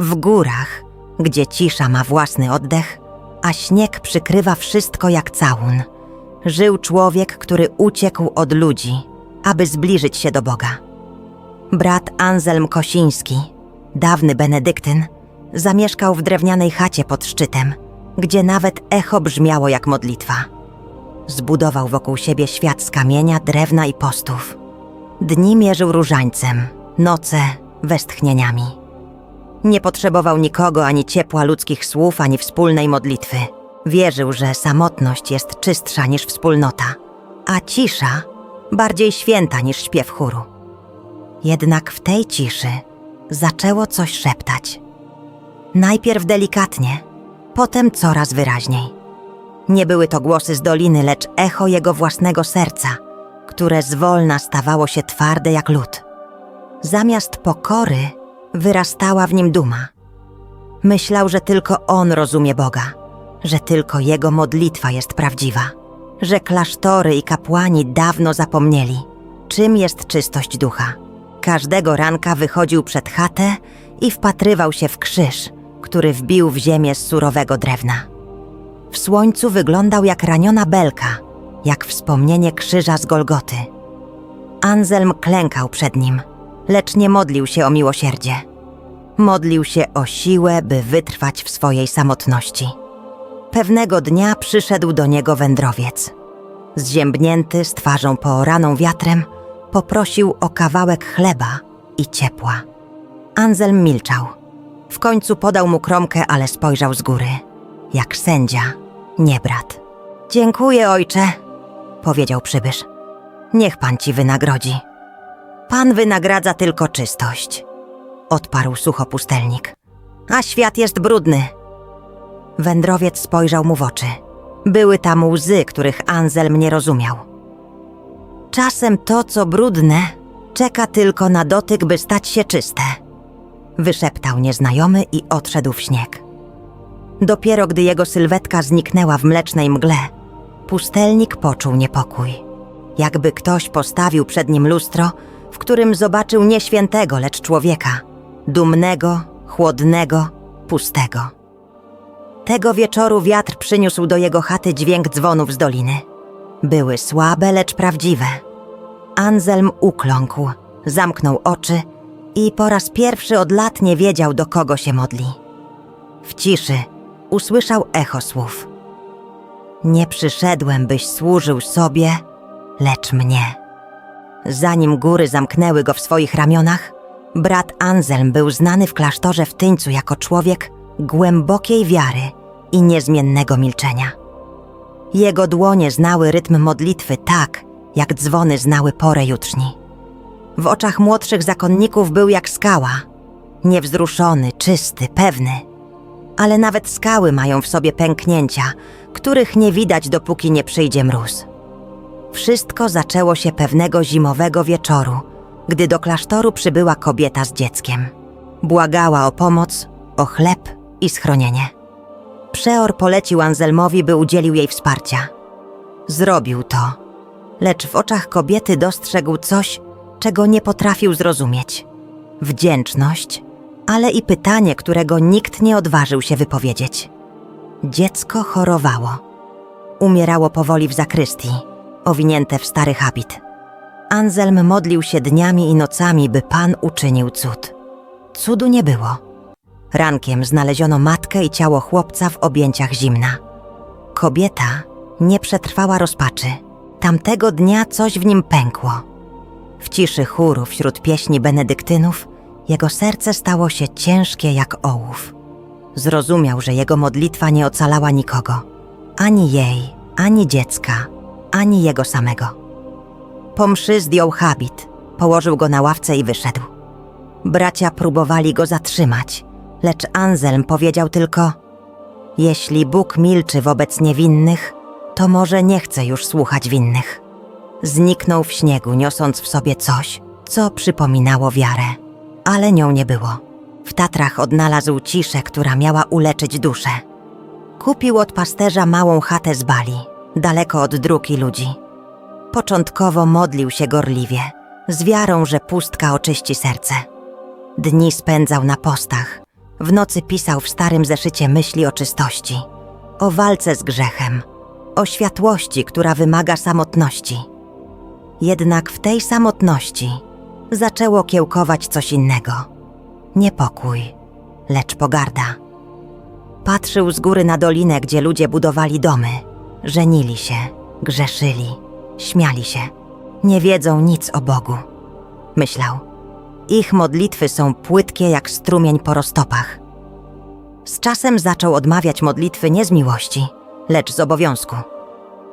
W górach, gdzie cisza ma własny oddech, a śnieg przykrywa wszystko jak całun, żył człowiek, który uciekł od ludzi, aby zbliżyć się do Boga. Brat Anselm Kosiński, dawny benedyktyn, zamieszkał w drewnianej chacie pod szczytem, gdzie nawet echo brzmiało jak modlitwa. Zbudował wokół siebie świat z kamienia, drewna i postów. Dni mierzył różańcem, noce westchnieniami. Nie potrzebował nikogo ani ciepła ludzkich słów, ani wspólnej modlitwy. Wierzył, że samotność jest czystsza niż wspólnota, a cisza bardziej święta niż śpiew chóru. Jednak w tej ciszy zaczęło coś szeptać. Najpierw delikatnie, potem coraz wyraźniej. Nie były to głosy z doliny, lecz echo jego własnego serca, które zwolna stawało się twarde jak lód. Zamiast pokory wyrastała w nim duma. Myślał, że tylko on rozumie Boga, że tylko jego modlitwa jest prawdziwa, że klasztory i kapłani dawno zapomnieli, czym jest czystość ducha. Każdego ranka wychodził przed chatę i wpatrywał się w krzyż, który wbił w ziemię z surowego drewna. W słońcu wyglądał jak raniona belka, jak wspomnienie krzyża z Golgoty. Anselm klękał przed nim, lecz nie modlił się o miłosierdzie. Modlił się o siłę, by wytrwać w swojej samotności. Pewnego dnia przyszedł do niego wędrowiec. Zziębnięty, z twarzą pooraną wiatrem, poprosił o kawałek chleba i ciepła. Anselm milczał. W końcu podał mu kromkę, ale spojrzał z góry. Jak sędzia, nie brat. Dziękuję, ojcze, powiedział przybysz. Niech pan ci wynagrodzi. Pan wynagradza tylko czystość, odparł sucho pustelnik. A świat jest brudny. Wędrowiec spojrzał mu w oczy. Były tam łzy, których Anselm nie rozumiał. Czasem to, co brudne, czeka tylko na dotyk, by stać się czyste. Wyszeptał nieznajomy i odszedł w śnieg. Dopiero gdy jego sylwetka zniknęła w mlecznej mgle, pustelnik poczuł niepokój. Jakby ktoś postawił przed nim lustro, w którym zobaczył nie świętego, lecz człowieka dumnego, chłodnego, pustego. Tego wieczoru wiatr przyniósł do jego chaty dźwięk dzwonów z doliny. Były słabe, lecz prawdziwe. Anselm ukląkł, zamknął oczy i po raz pierwszy od lat nie wiedział, do kogo się modli. W ciszy usłyszał echo słów. Nie przyszedłem, byś służył sobie, lecz mnie. Zanim góry zamknęły go w swoich ramionach, brat Anselm był znany w klasztorze w Tyńcu jako człowiek głębokiej wiary i niezmiennego milczenia. Jego dłonie znały rytm modlitwy tak, jak dzwony znały porę jutrzni. W oczach młodszych zakonników był jak skała, niewzruszony, czysty, pewny. Ale nawet skały mają w sobie pęknięcia, których nie widać, dopóki nie przyjdzie mróz. Wszystko zaczęło się pewnego zimowego wieczoru, gdy do klasztoru przybyła kobieta z dzieckiem. Błagała o pomoc, o chleb i schronienie. Przeor polecił Anselmowi, by udzielił jej wsparcia. Zrobił to, lecz w oczach kobiety dostrzegł coś, czego nie potrafił zrozumieć. Wdzięczność, ale i pytanie, którego nikt nie odważył się wypowiedzieć. Dziecko chorowało. Umierało powoli w zakrystii, owinięte w stary habit. Anselm modlił się dniami i nocami, by Pan uczynił cud. Cudu nie było. Rankiem znaleziono matkę i ciało chłopca w objęciach zimna. Kobieta nie przetrwała rozpaczy. Tamtego dnia coś w nim pękło. W ciszy chóru wśród pieśni benedyktynów jego serce stało się ciężkie jak ołów. Zrozumiał, że jego modlitwa nie ocalała nikogo ani jej, ani dziecka, ani jego samego. Po mszy zdjął habit, położył go na ławce i wyszedł. Bracia próbowali go zatrzymać, lecz Anselm powiedział tylko: Jeśli Bóg milczy wobec niewinnych, to może nie chce już słuchać winnych. Zniknął w śniegu, niosąc w sobie coś, co przypominało wiarę, ale nią nie było. W Tatrach odnalazł ciszę, która miała uleczyć duszę. Kupił od pasterza małą chatę z Bali, daleko od dróg i ludzi. Początkowo modlił się gorliwie, z wiarą, że pustka oczyści serce. Dni spędzał na postach, W nocy pisał w starym zeszycie myśli o czystości, o walce z grzechem, o światłości, która wymaga samotności. Jednak w tej samotności zaczęło kiełkować coś innego. Niepokój, lecz pogarda. Patrzył z góry na dolinę, gdzie ludzie budowali domy, żenili się, grzeszyli, śmiali się. Nie wiedzą nic o Bogu. Myślał. Ich modlitwy są płytkie jak strumień po roztopach. Z czasem zaczął odmawiać modlitwy nie z miłości, lecz z obowiązku.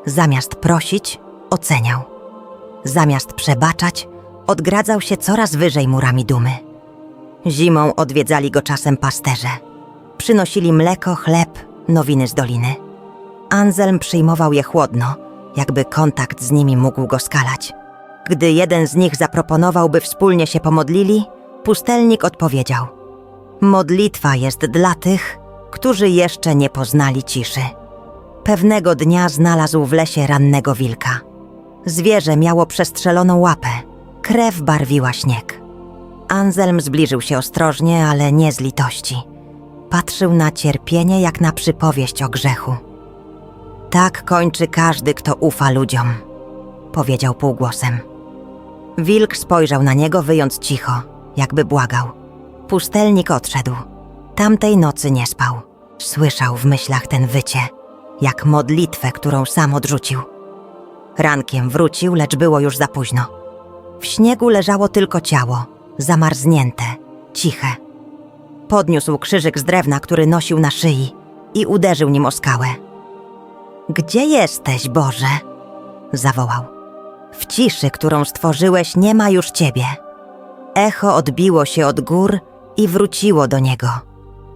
Zamiast prosić, oceniał. Zamiast przebaczać, odgradzał się coraz wyżej murami dumy. Zimą odwiedzali go czasem pasterze. Przynosili mleko, chleb, nowiny z doliny. Anselm przyjmował je chłodno, jakby kontakt z nimi mógł go skalać. Gdy jeden z nich zaproponował, by wspólnie się pomodlili, pustelnik odpowiedział: Modlitwa jest dla tych, którzy jeszcze nie poznali ciszy. Pewnego dnia znalazł w lesie rannego wilka. Zwierzę miało przestrzeloną łapę, krew barwiła śnieg. Anselm zbliżył się ostrożnie, ale nie z litości. Patrzył na cierpienie jak na przypowieść o grzechu. Tak kończy każdy, kto ufa ludziom, powiedział półgłosem. Wilk spojrzał na niego, wyjąc cicho, jakby błagał. Pustelnik odszedł. Tamtej nocy nie spał. Słyszał w myślach ten wycie, jak modlitwę, którą sam odrzucił. Rankiem wrócił, lecz było już za późno. W śniegu leżało tylko ciało, zamarznięte, ciche. Podniósł krzyżyk z drewna, który nosił na szyi i uderzył nim o skałę. Gdzie jesteś, Boże? zawołał. W ciszy, którą stworzyłeś, nie ma już ciebie. Echo odbiło się od gór i wróciło do niego.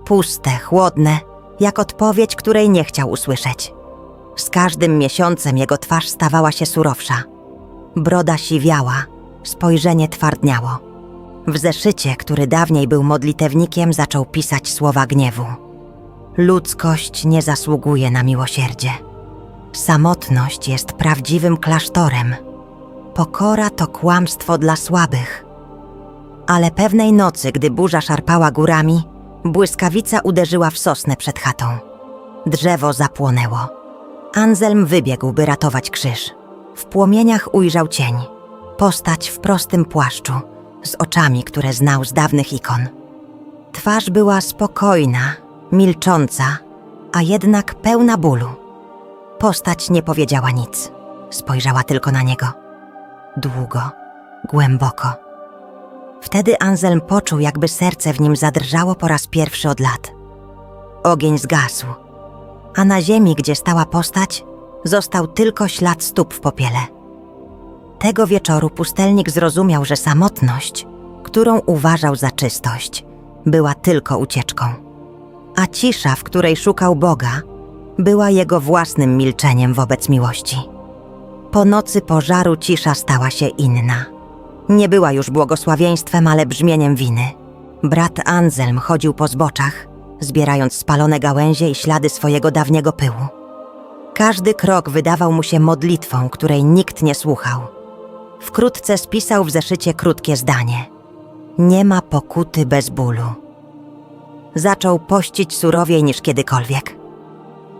Puste, chłodne, jak odpowiedź, której nie chciał usłyszeć. Z każdym miesiącem jego twarz stawała się surowsza. Broda siwiała, spojrzenie twardniało. W zeszycie, który dawniej był modlitewnikiem, zaczął pisać słowa gniewu. Ludzkość nie zasługuje na miłosierdzie. Samotność jest prawdziwym klasztorem. Pokora to kłamstwo dla słabych. Ale pewnej nocy, gdy burza szarpała górami, błyskawica uderzyła w sosnę przed chatą. Drzewo zapłonęło. Anselm wybiegł, by ratować krzyż. W płomieniach ujrzał cień. Postać w prostym płaszczu, z oczami, które znał z dawnych ikon. Twarz była spokojna, milcząca, a jednak pełna bólu. Postać nie powiedziała nic. Spojrzała tylko na niego. Długo, głęboko. Wtedy Anselm poczuł, jakby serce w nim zadrżało po raz pierwszy od lat. Ogień zgasł, a na ziemi, gdzie stała postać, został tylko ślad stóp w popiele. Tego wieczoru pustelnik zrozumiał, że samotność, którą uważał za czystość, była tylko ucieczką. A cisza, w której szukał Boga, była jego własnym milczeniem wobec miłości. Po nocy pożaru cisza stała się inna. Nie była już błogosławieństwem, ale brzmieniem winy. Brat Anselm chodził po zboczach, zbierając spalone gałęzie i ślady swojego dawniego pyłu. Każdy krok wydawał mu się modlitwą, której nikt nie słuchał. Wkrótce spisał w zeszycie krótkie zdanie: Nie ma pokuty bez bólu. Zaczął pościć surowiej niż kiedykolwiek.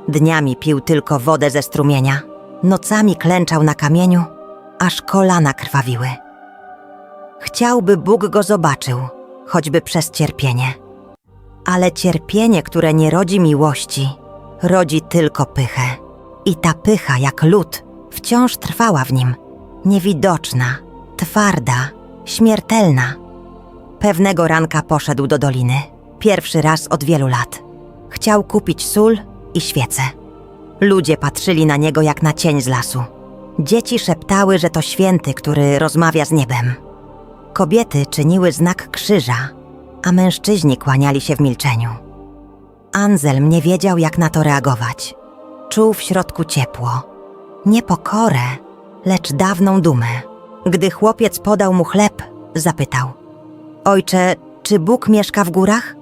Dniami pił tylko wodę ze strumienia, nocami klęczał na kamieniu, aż kolana krwawiły. Chciałby Bóg go zobaczył, choćby przez cierpienie. Ale cierpienie, które nie rodzi miłości, rodzi tylko pychę. I ta pycha, jak lód, wciąż trwała w nim, niewidoczna, twarda, śmiertelna. Pewnego ranka poszedł do doliny, pierwszy raz od wielu lat. Chciał kupić sól i świece. Ludzie patrzyli na niego jak na cień z lasu. Dzieci szeptały, że to święty, który rozmawia z niebem. Kobiety czyniły znak krzyża, a mężczyźni kłaniali się w milczeniu. Anselm nie wiedział, jak na to reagować. Czuł w środku ciepło. Nie pokorę, lecz dawną dumę. Gdy chłopiec podał mu chleb, zapytał: Ojcze, czy Bóg mieszka w górach?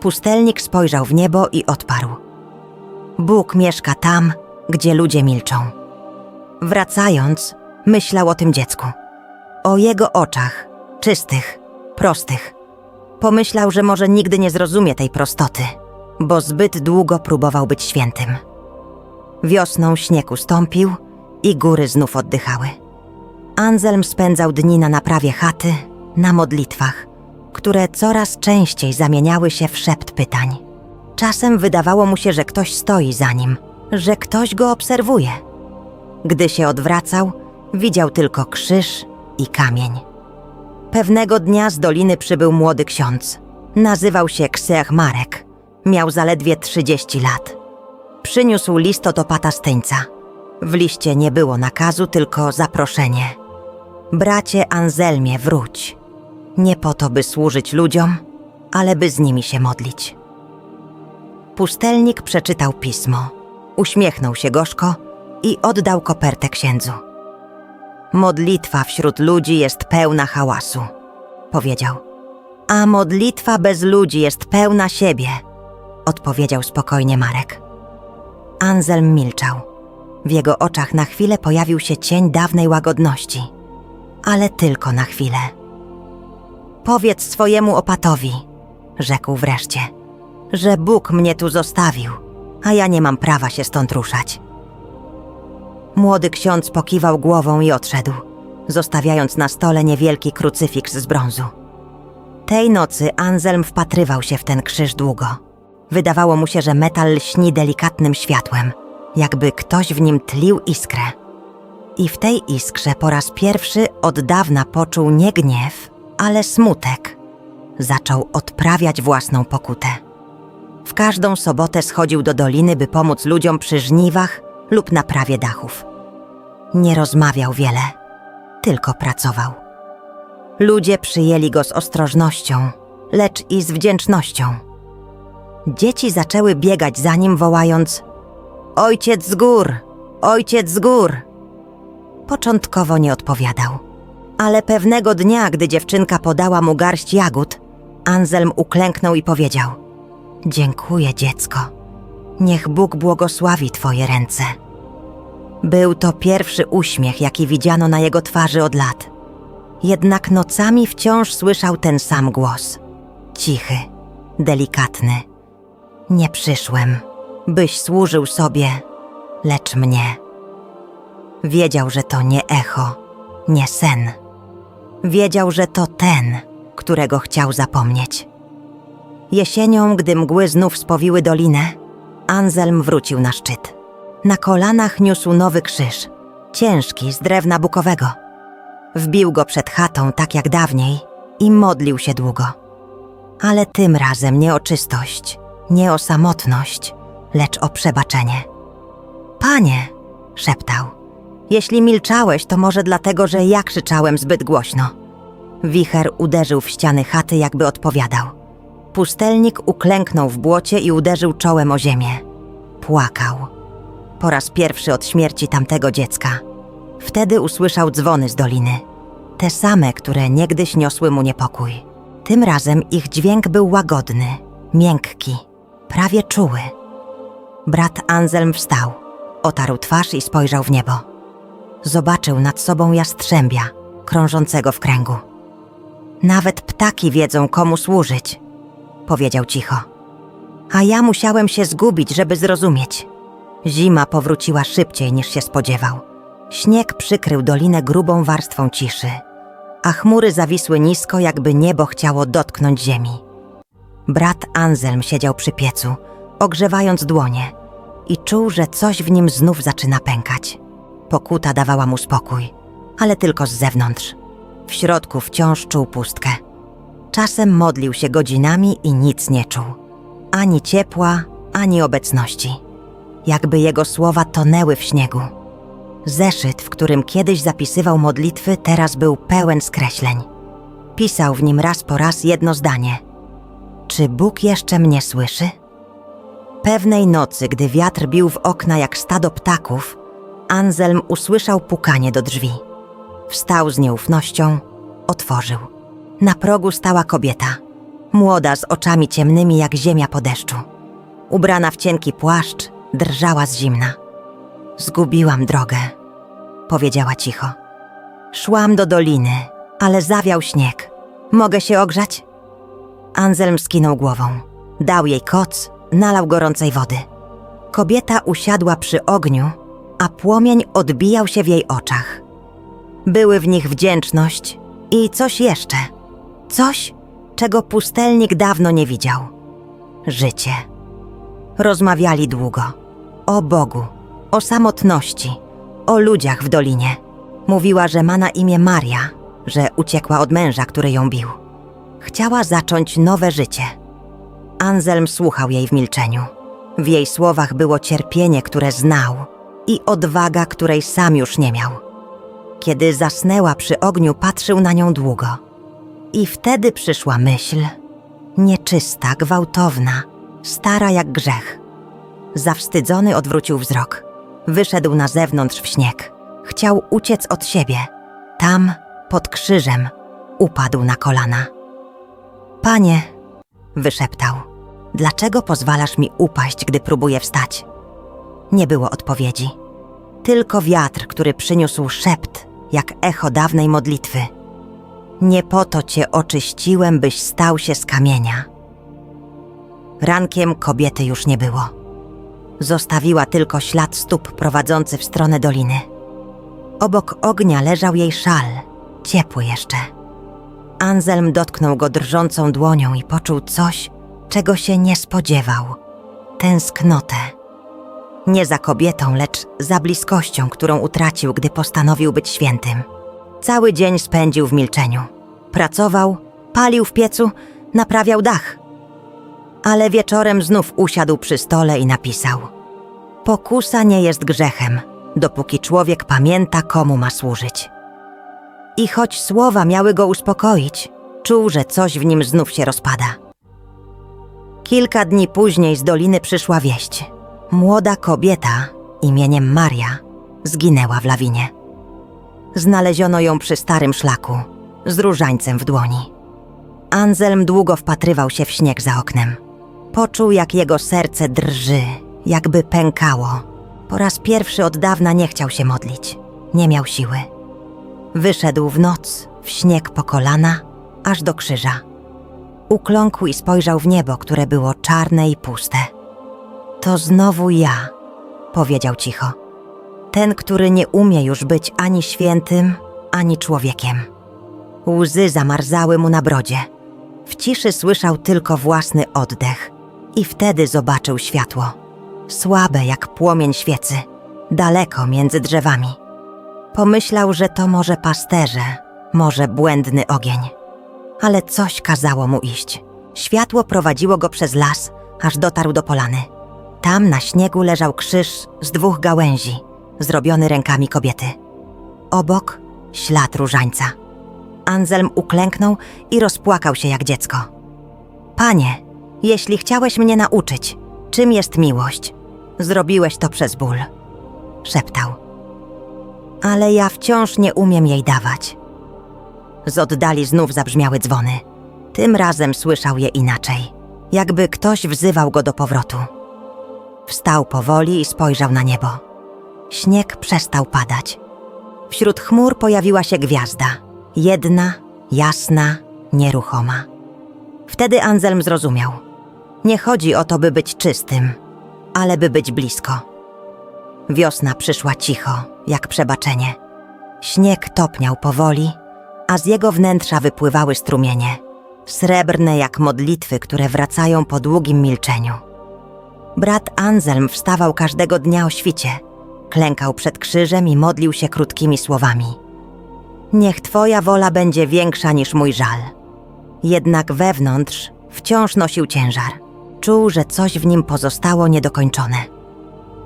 Pustelnik spojrzał w niebo i odparł: Bóg mieszka tam, gdzie ludzie milczą. Wracając, myślał o tym dziecku. O jego oczach, czystych, prostych. Pomyślał, że może nigdy nie zrozumie tej prostoty, bo zbyt długo próbował być świętym. Wiosną śnieg ustąpił i góry znów oddychały. Anselm spędzał dni na naprawie chaty, na modlitwach, które coraz częściej zamieniały się w szept pytań. Czasem wydawało mu się, że ktoś stoi za nim, że ktoś go obserwuje. Gdy się odwracał, widział tylko krzyż i kamień. Pewnego dnia z doliny przybył młody ksiądz. Nazywał się Kseach Marek. Miał zaledwie 30 lat. Przyniósł list od opata Styńca. W liście nie było nakazu, tylko zaproszenie. Bracie Anselmie, wróć. Nie po to, by służyć ludziom, ale by z nimi się modlić. Pustelnik przeczytał pismo, uśmiechnął się gorzko i oddał kopertę księdzu. Modlitwa wśród ludzi jest pełna hałasu, powiedział. A modlitwa bez ludzi jest pełna siebie, odpowiedział spokojnie Marek. Anselm milczał. W jego oczach na chwilę pojawił się cień dawnej łagodności, ale tylko na chwilę. Powiedz swojemu opatowi, rzekł wreszcie, że Bóg mnie tu zostawił, a ja nie mam prawa się stąd ruszać. Młody ksiądz pokiwał głową i odszedł, zostawiając na stole niewielki krucyfiks z brązu. Tej nocy Anselm wpatrywał się w ten krzyż długo. Wydawało mu się, że metal lśni delikatnym światłem, jakby ktoś w nim tlił iskrę. I w tej iskrze po raz pierwszy od dawna poczuł nie gniew, ale smutek. Zaczął odprawiać własną pokutę. W każdą sobotę schodził do doliny, by pomóc ludziom przy żniwach lub naprawie dachów. Nie rozmawiał wiele, tylko pracował. Ludzie przyjęli go z ostrożnością, lecz i z wdzięcznością. Dzieci zaczęły biegać za nim, wołając: Ojciec z gór! Ojciec z gór! Początkowo nie odpowiadał, ale pewnego dnia, gdy dziewczynka podała mu garść jagód, Anselm uklęknął i powiedział: Dziękuję, dziecko. Niech Bóg błogosławi twoje ręce. Był to pierwszy uśmiech, jaki widziano na jego twarzy od lat. Jednak nocami wciąż słyszał ten sam głos. Cichy, delikatny. Nie przyszłem, byś służył sobie, lecz mnie. Wiedział, że to nie echo, nie sen. Wiedział, że to ten, którego chciał zapomnieć. Jesienią, gdy mgły znów spowiły dolinę, Anselm wrócił na szczyt. Na kolanach niósł nowy krzyż, ciężki, z drewna bukowego. Wbił go przed chatą, tak jak dawniej, i modlił się długo. Ale tym razem nie o czystość, nie o samotność, lecz o przebaczenie. Panie, szeptał, jeśli milczałeś, to może dlatego, że ja krzyczałem zbyt głośno. Wicher uderzył w ściany chaty, jakby odpowiadał. Pustelnik uklęknął w błocie i uderzył czołem o ziemię. Płakał. Po raz pierwszy od śmierci tamtego dziecka. Wtedy usłyszał dzwony z doliny. Te same, które niegdyś niosły mu niepokój. Tym razem ich dźwięk był łagodny, miękki, prawie czuły. Brat Anselm wstał, otarł twarz i spojrzał w niebo. Zobaczył nad sobą jastrzębia, krążącego w kręgu. Nawet ptaki wiedzą, komu służyć, powiedział cicho. A ja musiałem się zgubić, żeby zrozumieć. Zima powróciła szybciej niż się spodziewał. Śnieg przykrył dolinę grubą warstwą ciszy, a chmury zawisły nisko, jakby niebo chciało dotknąć ziemi. Brat Anselm siedział przy piecu, ogrzewając dłonie i czuł, że coś w nim znów zaczyna pękać. Pokuta dawała mu spokój, ale tylko z zewnątrz. W środku wciąż czuł pustkę. Czasem modlił się godzinami i nic nie czuł. Ani ciepła, ani obecności. Jakby jego słowa tonęły w śniegu. Zeszyt, w którym kiedyś zapisywał modlitwy, teraz był pełen skreśleń. Pisał w nim raz po raz jedno zdanie. Czy Bóg jeszcze mnie słyszy? Pewnej nocy, gdy wiatr bił w okna jak stado ptaków, Anselm usłyszał pukanie do drzwi. Wstał z nieufnością, otworzył. Na progu stała kobieta, młoda z oczami ciemnymi jak ziemia po deszczu. Ubrana w cienki płaszcz, drżała z zimna. Zgubiłam drogę, powiedziała cicho. Szłam do doliny, ale zawiał śnieg. Mogę się ogrzać? Anselm skinął głową. Dał jej koc, nalał gorącej wody. Kobieta usiadła przy ogniu, a płomień odbijał się w jej oczach. Były w nich wdzięczność i coś jeszcze. Coś, czego pustelnik dawno nie widział. Życie. Rozmawiali długo. O Bogu, o samotności, o ludziach w dolinie. Mówiła, że ma na imię Maria, że uciekła od męża, który ją bił. Chciała zacząć nowe życie. Anselm słuchał jej w milczeniu. W jej słowach było cierpienie, które znał i odwaga, której sam już nie miał. Kiedy zasnęła przy ogniu, patrzył na nią długo. I wtedy przyszła myśl, nieczysta, gwałtowna, stara jak grzech. Zawstydzony odwrócił wzrok. Wyszedł na zewnątrz w śnieg. Chciał uciec od siebie. Tam, pod krzyżem, upadł na kolana. Panie, wyszeptał, dlaczego pozwalasz mi upaść, gdy próbuję wstać? Nie było odpowiedzi. Tylko wiatr, który przyniósł szept, jak echo dawnej modlitwy. Nie po to cię oczyściłem, byś stał się z kamienia. Rankiem kobiety już nie było. Zostawiła tylko ślad stóp prowadzący w stronę doliny. Obok ognia leżał jej szal, ciepły jeszcze. Anselm dotknął go drżącą dłonią i poczuł coś, czego się nie spodziewał tęsknotę. Nie za kobietą, lecz za bliskością, którą utracił, gdy postanowił być świętym. Cały dzień spędził w milczeniu. Pracował, palił w piecu, naprawiał dach. Ale wieczorem znów usiadł przy stole i napisał: Pokusa nie jest grzechem, dopóki człowiek pamięta, komu ma służyć. I choć słowa miały go uspokoić, czuł, że coś w nim znów się rozpada. Kilka dni później z doliny przyszła wieść. Młoda kobieta imieniem Maria zginęła w lawinie. Znaleziono ją przy starym szlaku, z różańcem w dłoni. Anselm długo wpatrywał się w śnieg za oknem. Poczuł, jak jego serce drży, jakby pękało. Po raz pierwszy od dawna nie chciał się modlić. Nie miał siły. Wyszedł w noc, w śnieg po kolana, aż do krzyża. Ukląkł i spojrzał w niebo, które było czarne i puste. To znowu ja, powiedział cicho. Ten, który nie umie już być ani świętym, ani człowiekiem. Łzy zamarzały mu na brodzie. W ciszy słyszał tylko własny oddech i wtedy zobaczył światło. Słabe jak płomień świecy, daleko między drzewami. Pomyślał, że to może pasterze, może błędny ogień. Ale coś kazało mu iść. Światło prowadziło go przez las, aż dotarł do polany. Tam na śniegu leżał krzyż z dwóch gałęzi, zrobiony rękami kobiety. Obok ślad różańca. Anselm uklęknął i rozpłakał się jak dziecko. Panie, jeśli chciałeś mnie nauczyć, czym jest miłość, zrobiłeś to przez ból. Szeptał. Ale ja wciąż nie umiem jej dawać. Z oddali znów zabrzmiały dzwony. Tym razem słyszał je inaczej, jakby ktoś wzywał go do powrotu. Wstał powoli i spojrzał na niebo. Śnieg przestał padać. Wśród chmur pojawiła się gwiazda. Jedna, jasna, nieruchoma. Wtedy Anselm zrozumiał. Nie chodzi o to, by być czystym, ale by być blisko. Wiosna przyszła cicho, jak przebaczenie. Śnieg topniał powoli, a z jego wnętrza wypływały strumienie, srebrne jak modlitwy, które wracają po długim milczeniu. Brat Anselm wstawał każdego dnia o świcie, klękał przed krzyżem i modlił się krótkimi słowami. Niech Twoja wola będzie większa niż mój żal. Jednak wewnątrz wciąż nosił ciężar. Czuł, że coś w nim pozostało niedokończone.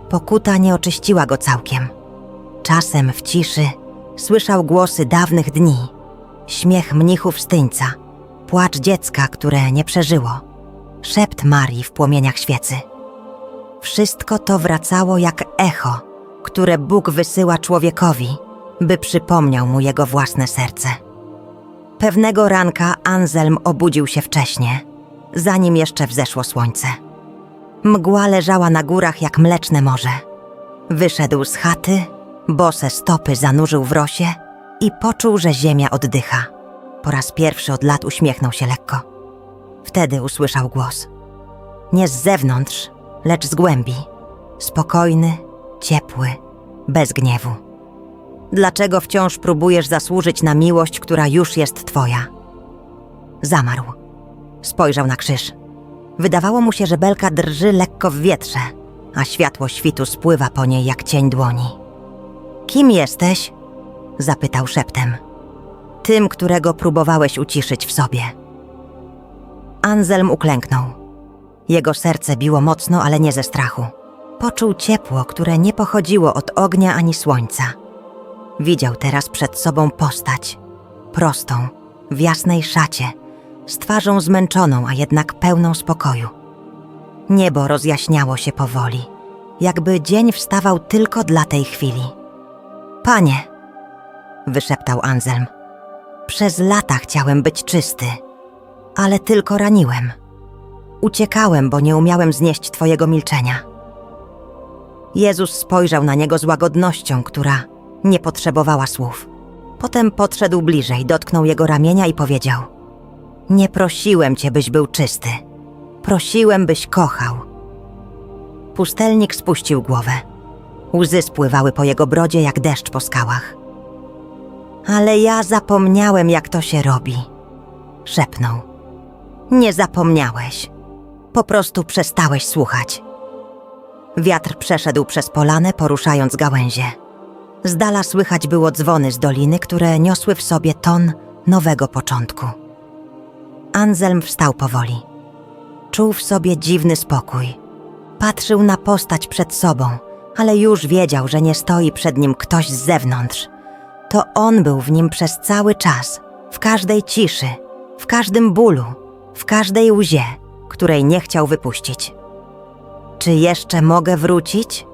Pokuta nie oczyściła go całkiem. Czasem w ciszy słyszał głosy dawnych dni, śmiech mnichów z tyńca, płacz dziecka, które nie przeżyło, szept Marii w płomieniach świecy. Wszystko to wracało jak echo, które Bóg wysyła człowiekowi, by przypomniał mu jego własne serce. Pewnego ranka Anselm obudził się wcześnie, zanim jeszcze wzeszło słońce. Mgła leżała na górach jak mleczne morze. Wyszedł z chaty, bose stopy zanurzył w rosie i poczuł, że ziemia oddycha. Po raz pierwszy od lat uśmiechnął się lekko. Wtedy usłyszał głos. Nie z zewnątrz, lecz z głębi. Spokojny, ciepły, bez gniewu. Dlaczego wciąż próbujesz zasłużyć na miłość, która już jest twoja? Zamarł. Spojrzał na krzyż. Wydawało mu się, że belka drży lekko w wietrze, a światło świtu spływa po niej jak cień dłoni. Kim jesteś? zapytał szeptem. Tym, którego próbowałeś uciszyć w sobie. Anselm uklęknął. Jego serce biło mocno, ale nie ze strachu. Poczuł ciepło, które nie pochodziło od ognia ani słońca. Widział teraz przed sobą postać, prostą, w jasnej szacie, z twarzą zmęczoną, a jednak pełną spokoju. Niebo rozjaśniało się powoli, jakby dzień wstawał tylko dla tej chwili. Panie, wyszeptał Anselm, przez lata chciałem być czysty, ale tylko raniłem. Uciekałem, bo nie umiałem znieść Twojego milczenia. Jezus spojrzał na niego z łagodnością, która nie potrzebowała słów. Potem podszedł bliżej, dotknął jego ramienia i powiedział: Nie prosiłem cię, byś był czysty. Prosiłem, byś kochał. Pustelnik spuścił głowę. Łzy spływały po jego brodzie jak deszcz po skałach. Ale ja zapomniałem, jak to się robi. Szepnął. Nie zapomniałeś. Po prostu przestałeś słuchać. Wiatr przeszedł przez polanę, poruszając gałęzie. Z dala słychać było dzwony z doliny, które niosły w sobie ton nowego początku. Anselm wstał powoli. Czuł w sobie dziwny spokój. Patrzył na postać przed sobą, ale już wiedział, że nie stoi przed nim ktoś z zewnątrz. To on był w nim przez cały czas, w każdej ciszy, w każdym bólu, w każdej łzie, której nie chciał wypuścić. Czy jeszcze mogę wrócić?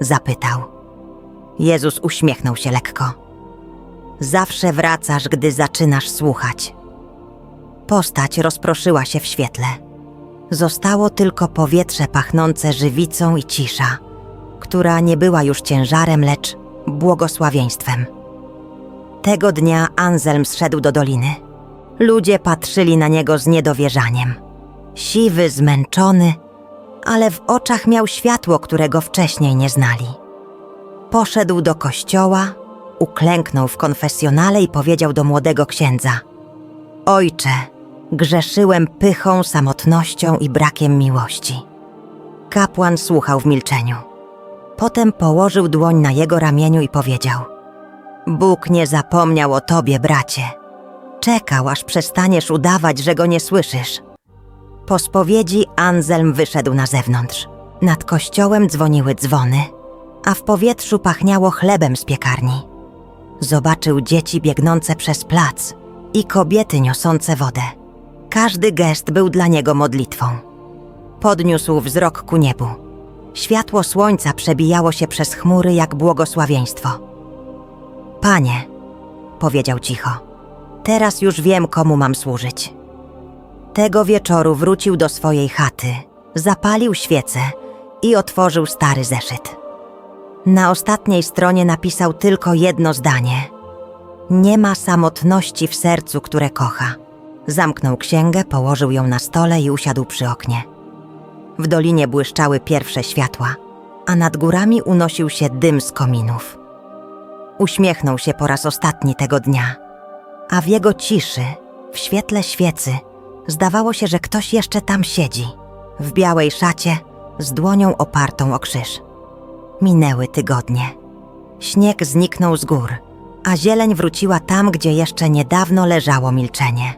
zapytał. Jezus uśmiechnął się lekko. Zawsze wracasz, gdy zaczynasz słuchać. Postać rozproszyła się w świetle. Zostało tylko powietrze pachnące żywicą i cisza, która nie była już ciężarem, lecz błogosławieństwem. Tego dnia Anselm zszedł do doliny. Ludzie patrzyli na niego z niedowierzaniem. Siwy, zmęczony, ale w oczach miał światło, którego wcześniej nie znali. Poszedł do kościoła, uklęknął w konfesjonale i powiedział do młodego księdza: Ojcze, grzeszyłem pychą, samotnością i brakiem miłości. Kapłan słuchał w milczeniu. Potem położył dłoń na jego ramieniu i powiedział: Bóg nie zapomniał o tobie, bracie. Czekał, aż przestaniesz udawać, że go nie słyszysz. Po spowiedzi Anselm wyszedł na zewnątrz. Nad kościołem dzwoniły dzwony, a w powietrzu pachniało chlebem z piekarni. Zobaczył dzieci biegnące przez plac i kobiety niosące wodę. Każdy gest był dla niego modlitwą. Podniósł wzrok ku niebu. Światło słońca przebijało się przez chmury jak błogosławieństwo. Panie, powiedział cicho, teraz już wiem, komu mam służyć. Tego wieczoru wrócił do swojej chaty, zapalił świecę i otworzył stary zeszyt. Na ostatniej stronie napisał tylko jedno zdanie: Nie ma samotności w sercu, które kocha. Zamknął księgę, położył ją na stole i usiadł przy oknie. W dolinie błyszczały pierwsze światła, a nad górami unosił się dym z kominów. Uśmiechnął się po raz ostatni tego dnia, a w jego ciszy, w świetle świecy, zdawało się, że ktoś jeszcze tam siedzi, w białej szacie, z dłonią opartą o krzyż. Minęły tygodnie. Śnieg zniknął z gór, a zieleń wróciła tam, gdzie jeszcze niedawno leżało milczenie.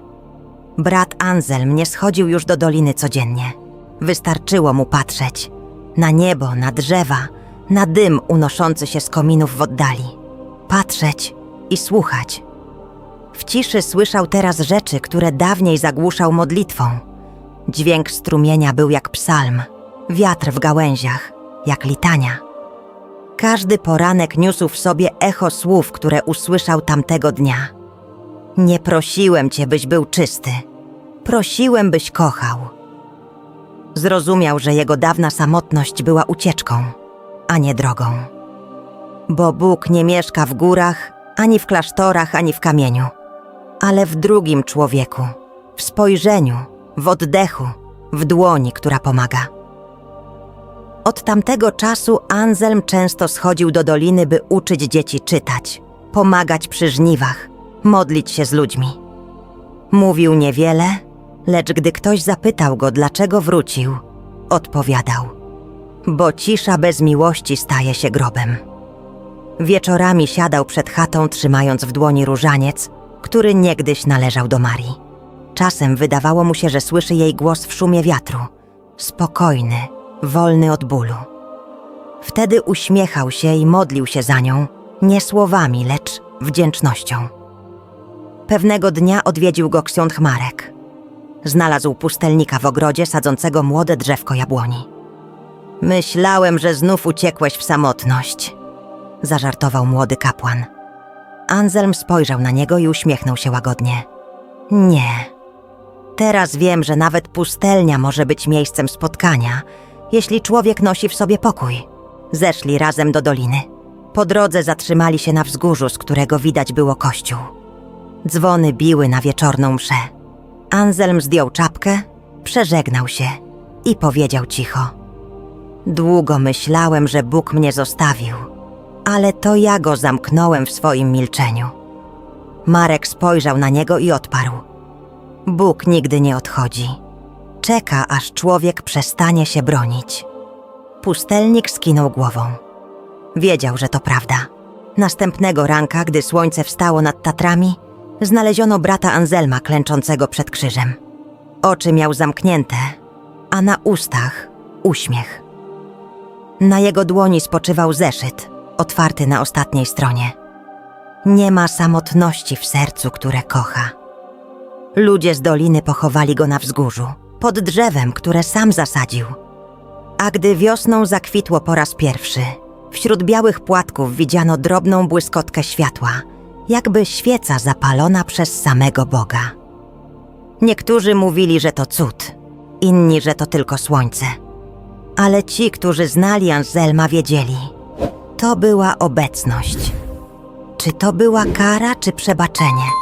Brat Anselm nie schodził już do doliny codziennie. Wystarczyło mu patrzeć na niebo, na drzewa, na dym unoszący się z kominów w oddali. Patrzeć i słuchać. W ciszy słyszał teraz rzeczy, które dawniej zagłuszał modlitwą. Dźwięk strumienia był jak psalm, wiatr w gałęziach, jak litania. Każdy poranek niósł w sobie echo słów, które usłyszał tamtego dnia. Nie prosiłem cię, byś był czysty. Prosiłem, byś kochał. Zrozumiał, że jego dawna samotność była ucieczką, a nie drogą. Bo Bóg nie mieszka w górach, ani w klasztorach, ani w kamieniu, ale w drugim człowieku, w spojrzeniu, w oddechu, w dłoni, która pomaga. Od tamtego czasu Anselm często schodził do doliny, by uczyć dzieci czytać, pomagać przy żniwach, modlić się z ludźmi. Mówił niewiele, lecz gdy ktoś zapytał go, dlaczego wrócił, odpowiadał: Bo cisza bez miłości staje się grobem. Wieczorami siadał przed chatą, trzymając w dłoni różaniec, który niegdyś należał do Marii. Czasem wydawało mu się, że słyszy jej głos w szumie wiatru, spokojny, wolny od bólu. Wtedy uśmiechał się i modlił się za nią, nie słowami, lecz wdzięcznością. Pewnego dnia odwiedził go ksiądz Marek. Znalazł pustelnika w ogrodzie sadzącego młode drzewko jabłoni. Myślałem, że znów uciekłeś w samotność, zażartował młody kapłan. Anselm spojrzał na niego i uśmiechnął się łagodnie. Nie. Teraz wiem, że nawet pustelnia może być miejscem spotkania, jeśli człowiek nosi w sobie pokój. Zeszli razem do doliny. Po drodze zatrzymali się na wzgórzu, z którego widać było kościół. Dzwony biły na wieczorną mszę. Anselm zdjął czapkę, przeżegnał się i powiedział cicho: Długo myślałem, że Bóg mnie zostawił, ale to ja go zamknąłem w swoim milczeniu. Marek spojrzał na niego i odparł: Bóg nigdy nie odchodzi. Czeka, aż człowiek przestanie się bronić. Pustelnik skinął głową. Wiedział, że to prawda. Następnego ranka, gdy słońce wstało nad Tatrami, znaleziono brata Anselma klęczącego przed krzyżem. Oczy miał zamknięte, a na ustach uśmiech. Na jego dłoni spoczywał zeszyt, otwarty na ostatniej stronie. Nie ma samotności w sercu, które kocha. Ludzie z doliny pochowali go na wzgórzu, pod drzewem, które sam zasadził. A gdy wiosną zakwitło po raz pierwszy, wśród białych płatków widziano drobną błyskotkę światła, jakby świeca zapalona przez samego Boga. Niektórzy mówili, że to cud, inni, że to tylko słońce. Ale ci, którzy znali Anselma, wiedzieli, to była obecność. Czy to była kara, czy przebaczenie?